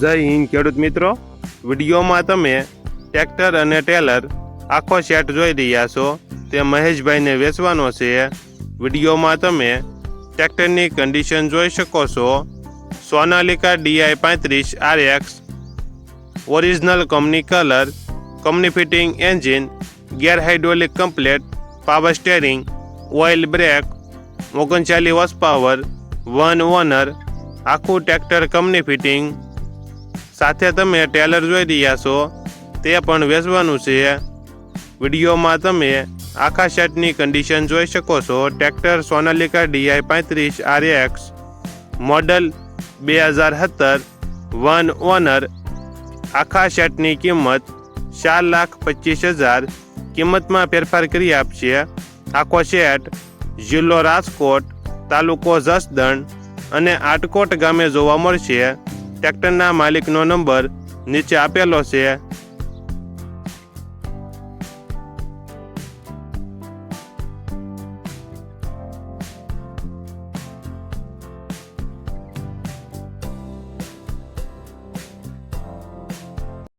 જય હિન્દ, ખેડૂત મિત્રો. વિડીયોમાં તમે ટ્રેક્ટર અને ટેલર આખો સેટ જોઈ રહ્યા છો. તે મહેશભાઈને વેચવાનો છે. વિડીયોમાં તમે ટ્રેક્ટરની કન્ડિશન જોઈ શકો છો. સોનાલિકા ડીઆઈ પાંત્રીસ R X original company colour company fitting engine gear hydraulic complete power steering oil brake ઓગણચાલીસ વોસ પાવર વન ઓનર આખું ટ્રેક્ટર કંપની ફિટિંગ સાથે તમે ટેલર જોઈ રહ્યા છો, તે પણ વેચવાનું છે. વિડીયોમાં તમે આખા શર્ટની કન્ડિશન જોઈ શકો છો. ટ્રેક્ટર સોનાલિકા ડીઆઈ પાંત્રીસ આર એક્સ મોડલ બે હજાર સત્તર, વન ઓનર. આખા શર્ટની કિંમત ચાર લાખ પચીસ હજાર. કિંમતમાં ફેરફાર કરી આપશે આખો શેટ જિલ્લો રાજકોટ, તાલુકો જસદણ અને આટકોટ ગામે જોવા મળશે. ટ્રેક્ટરના માલિકનો નંબર નીચે આપેલો છે.